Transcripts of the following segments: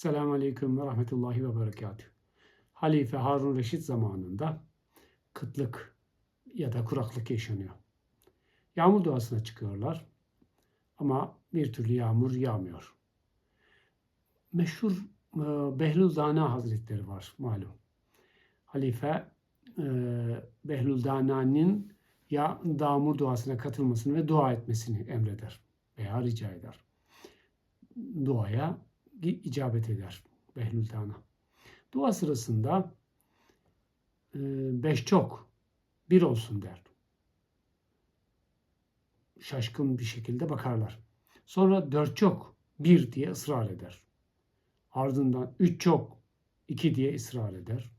Selamun Aleyküm ve Rahmetullahi ve Berekatuhu. Halife Harun Reşit zamanında kıtlık ya da kuraklık yaşanıyor. Yağmur duasına çıkıyorlar ama bir türlü yağmur yağmıyor. Meşhur e, Behlül Hazretleri var malum. Halife e, Behlül Dana'nın ya yağmur duasına katılmasını ve dua etmesini emreder veya rica eder. Duaya icabet eder Behlül Dana. Dua sırasında e, beş çok bir olsun der. Şaşkın bir şekilde bakarlar. Sonra dört çok bir diye ısrar eder. Ardından üç çok iki diye ısrar eder.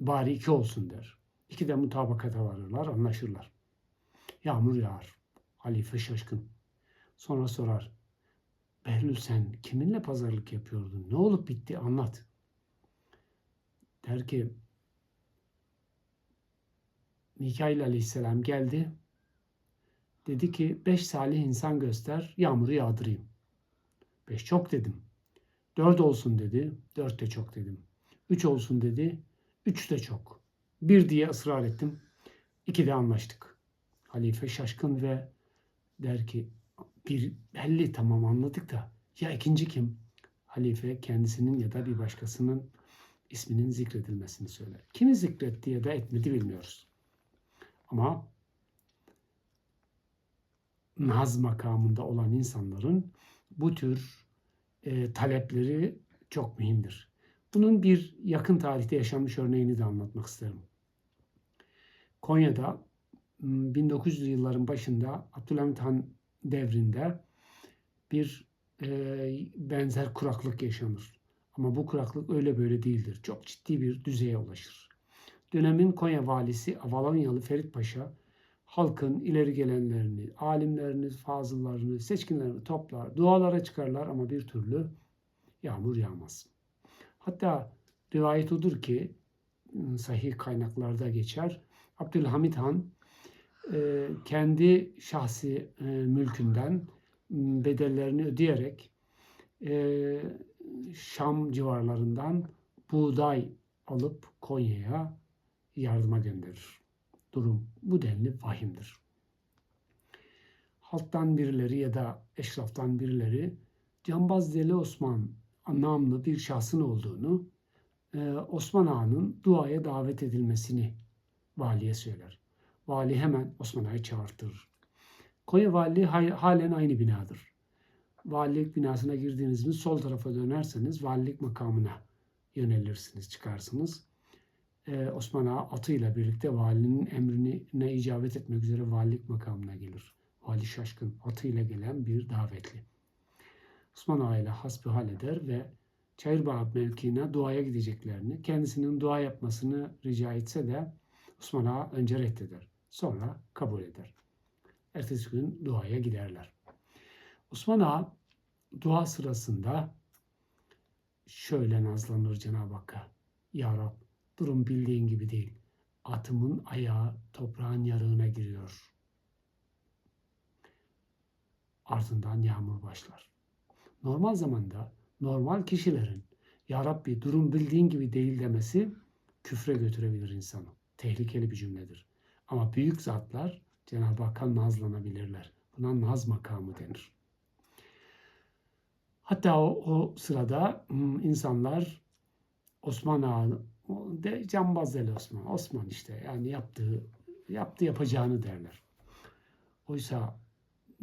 Bari iki olsun der. İki de mutabakata varırlar, anlaşırlar. Yağmur yağar. Halife şaşkın. Sonra sorar. Behlül sen kiminle pazarlık yapıyordun? Ne olup bitti anlat. Der ki Mikail aleyhisselam geldi. Dedi ki beş salih insan göster yağmuru yağdırayım. Beş çok dedim. Dört olsun dedi. Dört de çok dedim. Üç olsun dedi. Üç de çok. Bir diye ısrar ettim. İki de anlaştık. Halife şaşkın ve der ki bir belli tamam anladık da ya ikinci kim? Halife kendisinin ya da bir başkasının isminin zikredilmesini söyler. Kimi zikretti ya da etmedi bilmiyoruz. Ama naz makamında olan insanların bu tür e, talepleri çok mühimdir. Bunun bir yakın tarihte yaşanmış örneğini de anlatmak isterim. Konya'da 1900'lü yılların başında Abdülhamit Han devrinde bir e, benzer kuraklık yaşanır. Ama bu kuraklık öyle böyle değildir. Çok ciddi bir düzeye ulaşır. Dönemin Konya valisi Avalonyalı Ferit Paşa halkın ileri gelenlerini, alimlerini, fazıllarını, seçkinlerini toplar, dualara çıkarlar ama bir türlü yağmur yağmaz. Hatta rivayet odur ki sahih kaynaklarda geçer. Abdülhamit Han kendi şahsi e, mülkünden bedellerini ödeyerek e, Şam civarlarından buğday alıp Konya'ya yardıma gönderir. Durum bu denli vahimdir. Halktan birileri ya da eşraftan birileri Cambaz Deli Osman namlı bir şahsın olduğunu, Osman Ağa'nın duaya davet edilmesini valiye söyler. Vali hemen Osman Ağa'yı çağırtır. Konya Valiliği halen aynı binadır. Valilik binasına girdiğiniz mi sol tarafa dönerseniz valilik makamına yönelirsiniz, çıkarsınız. Ee, Osman Ağa atıyla birlikte valinin emrine icabet etmek üzere valilik makamına gelir. Vali şaşkın atıyla gelen bir davetli. Osman Ağa ile hasbihal eder ve Çayırbağ mevkiine duaya gideceklerini, kendisinin dua yapmasını rica etse de Osman Ağa önce reddeder. Sonra kabul eder. Ertesi gün duaya giderler. Osman Ağa dua sırasında şöyle nazlanır Cenab-ı Hakk'a. Ya Rab durum bildiğin gibi değil. Atımın ayağı toprağın yarığına giriyor. Ardından yağmur başlar. Normal zamanda normal kişilerin Ya Rabbi durum bildiğin gibi değil demesi küfre götürebilir insanı. Tehlikeli bir cümledir. Ama büyük zatlar Cenab-ı Hakk'a nazlanabilirler. Buna naz makamı denir. Hatta o, o sırada insanlar Osman Ağa, de, Cambaz Deli Osman, Osman işte yani yaptığı, yaptı yapacağını derler. Oysa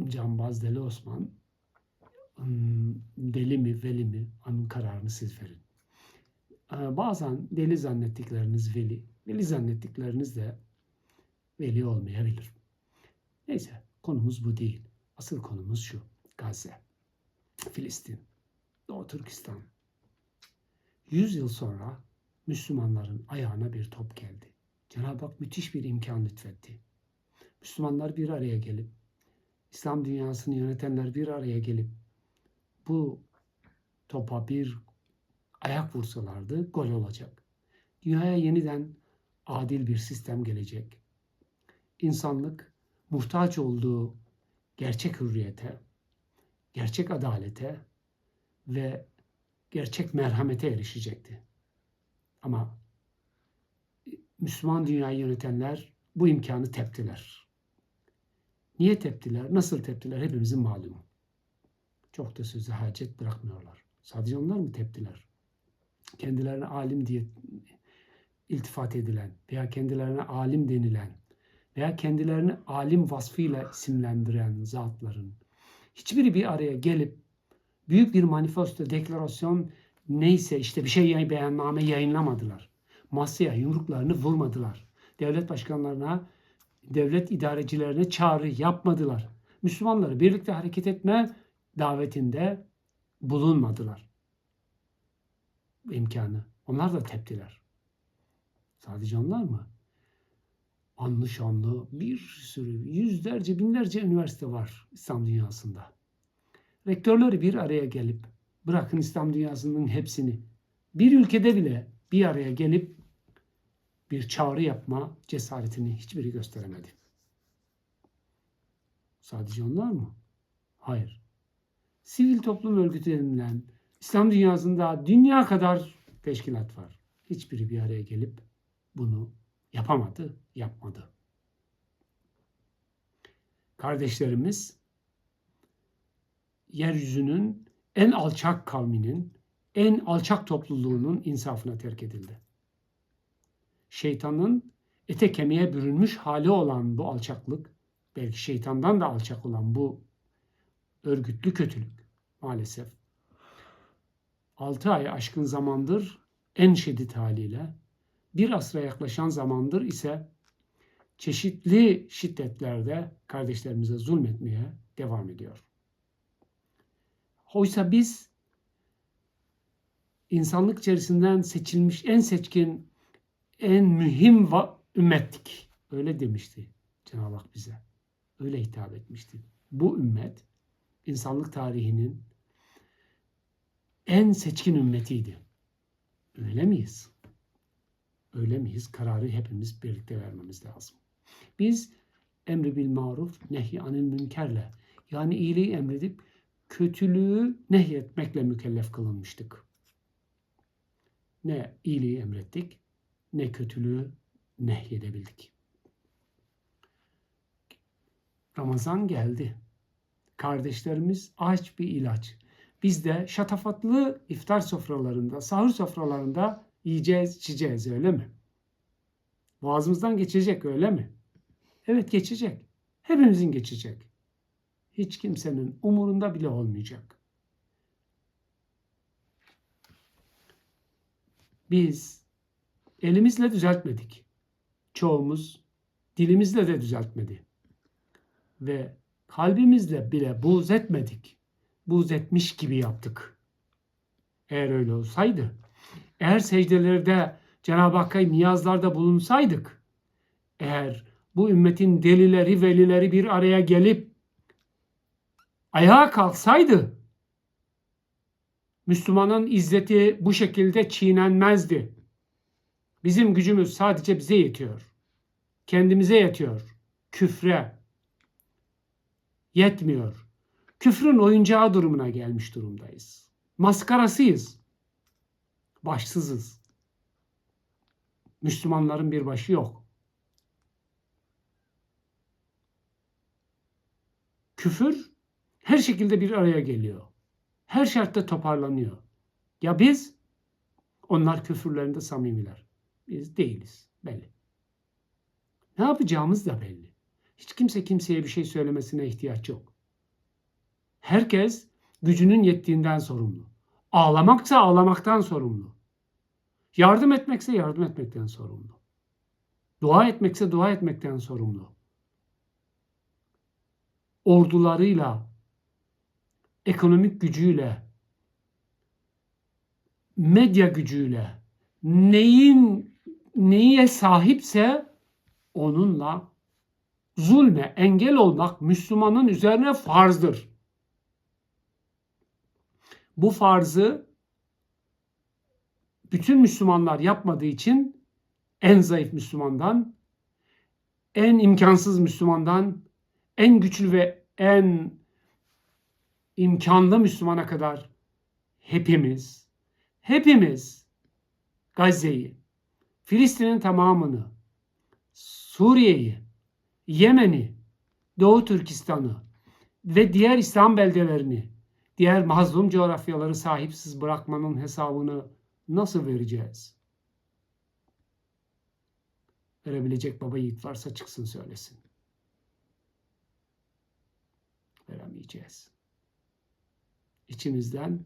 Cambaz Deli Osman deli mi veli mi onun kararını siz verin. Bazen deli zannettikleriniz veli, veli zannettikleriniz de veli olmayabilir. Neyse konumuz bu değil. Asıl konumuz şu. Gazze, Filistin, Doğu Türkistan. Yüz yıl sonra Müslümanların ayağına bir top geldi. Cenab-ı Hak müthiş bir imkan lütfetti. Müslümanlar bir araya gelip, İslam dünyasını yönetenler bir araya gelip bu topa bir ayak vursalardı gol olacak. Dünyaya yeniden adil bir sistem gelecek. İnsanlık muhtaç olduğu gerçek hürriyete, gerçek adalete ve gerçek merhamete erişecekti. Ama Müslüman dünyayı yönetenler bu imkanı teptiler. Niye teptiler? Nasıl teptiler? Hepimizin malumu. Çok da söze hacet bırakmıyorlar. Sadece onlar mı teptiler? Kendilerine alim diye iltifat edilen veya kendilerine alim denilen veya kendilerini alim vasfıyla isimlendiren zatların hiçbiri bir araya gelip büyük bir manifesto, deklarasyon neyse işte bir şey beyanname yayınlamadılar. Masaya yumruklarını vurmadılar. Devlet başkanlarına, devlet idarecilerine çağrı yapmadılar. Müslümanları birlikte hareket etme davetinde bulunmadılar. Bu imkanı. Onlar da teptiler. Sadece onlar mı? Anlı şanlı bir sürü yüzlerce binlerce üniversite var İslam dünyasında. Rektörleri bir araya gelip bırakın İslam dünyasının hepsini bir ülkede bile bir araya gelip bir çağrı yapma cesaretini hiçbiri gösteremedi. Sadece onlar mı? Hayır. Sivil toplum örgütü denilen İslam dünyasında dünya kadar teşkilat var. Hiçbiri bir araya gelip bunu yapamadı, yapmadı. Kardeşlerimiz yeryüzünün en alçak kavminin, en alçak topluluğunun insafına terk edildi. Şeytanın ete kemiğe bürünmüş hali olan bu alçaklık, belki şeytandan da alçak olan bu örgütlü kötülük maalesef 6 ay aşkın zamandır en şiddet haliyle bir asra yaklaşan zamandır ise çeşitli şiddetlerde kardeşlerimize zulmetmeye devam ediyor. Oysa biz insanlık içerisinden seçilmiş en seçkin, en mühim ümmettik. Öyle demişti Cenab-ı Hak bize. Öyle hitap etmişti. Bu ümmet insanlık tarihinin en seçkin ümmetiydi. Öyle miyiz? Öyle miyiz? Kararı hepimiz birlikte vermemiz lazım. Biz emri bil maruf, nehy anil münkerle yani iyiliği emredip kötülüğü nehyetmekle mükellef kılınmıştık. Ne iyiliği emrettik, ne kötülüğü nehyedebildik. Ramazan geldi. Kardeşlerimiz aç bir ilaç. Biz de şatafatlı iftar sofralarında, sahur sofralarında yiyeceğiz, içeceğiz öyle mi? Boğazımızdan geçecek öyle mi? Evet geçecek. Hepimizin geçecek. Hiç kimsenin umurunda bile olmayacak. Biz elimizle düzeltmedik. Çoğumuz dilimizle de düzeltmedi. Ve kalbimizle bile buğz etmedik. Buğz etmiş gibi yaptık. Eğer öyle olsaydı, eğer secdelerde Cenab-ı Hakk'a niyazlarda bulunsaydık, eğer bu ümmetin delileri, velileri bir araya gelip ayağa kalksaydı, Müslümanın izzeti bu şekilde çiğnenmezdi. Bizim gücümüz sadece bize yetiyor. Kendimize yetiyor. Küfre yetmiyor. Küfrün oyuncağı durumuna gelmiş durumdayız. Maskarasıyız. Başsızız. Müslümanların bir başı yok. Küfür her şekilde bir araya geliyor. Her şartta toparlanıyor. Ya biz? Onlar küfürlerinde samimiler. Biz değiliz. Belli. Ne yapacağımız da belli. Hiç kimse kimseye bir şey söylemesine ihtiyaç yok. Herkes gücünün yettiğinden sorumlu. Ağlamaksa ağlamaktan sorumlu. Yardım etmekse yardım etmekten sorumlu. Dua etmekse dua etmekten sorumlu. Ordularıyla, ekonomik gücüyle, medya gücüyle neyin neye sahipse onunla zulme engel olmak Müslümanın üzerine farzdır. Bu farzı bütün Müslümanlar yapmadığı için en zayıf Müslümandan, en imkansız Müslümandan, en güçlü ve en imkanlı Müslümana kadar hepimiz hepimiz Gazze'yi, Filistin'in tamamını, Suriye'yi, Yemen'i, Doğu Türkistan'ı ve diğer İslam beldelerini, diğer mazlum coğrafyaları sahipsiz bırakmanın hesabını nasıl vereceğiz? Verebilecek baba yiğit varsa çıksın söylesin. Veremeyeceğiz. İçimizden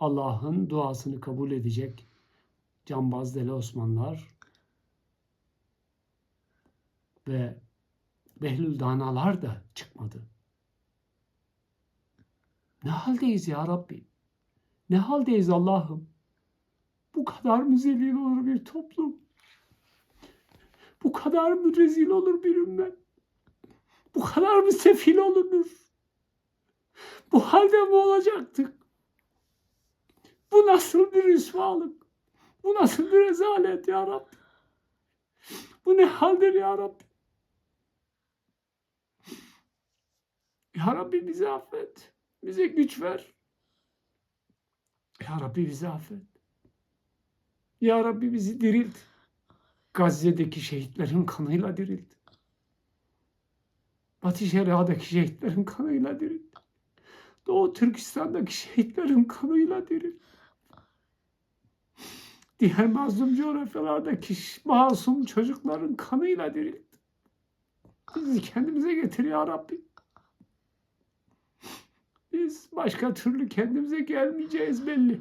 Allah'ın duasını kabul edecek cambaz deli Osmanlar ve Behlül Danalar da çıkmadı. Ne haldeyiz ya Rabbi? Ne haldeyiz Allah'ım? Bu kadar mı zelil olur bir toplum? Bu kadar mı rezil olur bir ümmet? Bu kadar mı sefil olunur? Bu halde mi olacaktık? Bu nasıl bir rüsvalık? Bu nasıl bir rezalet ya Rabbi? Bu ne haldir ya Rabbi? Ya Rabbi bizi affet. Bize güç ver. Ya Rabbi bizi affet. Ya Rabbi bizi dirilt. Gazze'deki şehitlerin kanıyla dirilt. Batı Şeria'daki şehitlerin kanıyla dirilt. Doğu Türkistan'daki şehitlerin kanıyla dirilt. Diğer mazlum coğrafyalardaki masum çocukların kanıyla dirilt. Bizi kendimize getir ya Rabbi. Biz başka türlü kendimize gelmeyeceğiz belli.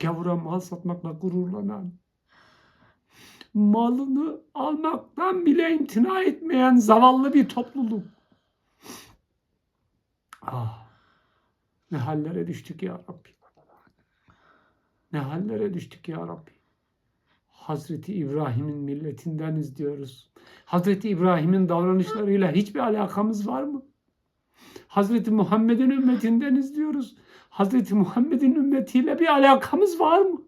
Gavura mal satmakla gururlanan, malını almaktan bile imtina etmeyen zavallı bir topluluk. Ah, ne hallere düştük ya Rabbi. Ne hallere düştük ya Rabbi. Hazreti İbrahim'in milletindeniz diyoruz. Hazreti İbrahim'in davranışlarıyla hiçbir alakamız var mı? Hazreti Muhammed'in ümmetindeniz diyoruz. Hazreti Muhammed'in ümmetiyle bir alakamız var mı?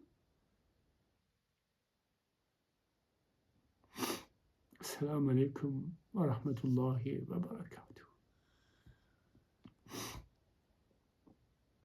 Selamun Aleyküm ve Rahmetullahi ve Berekatuhu.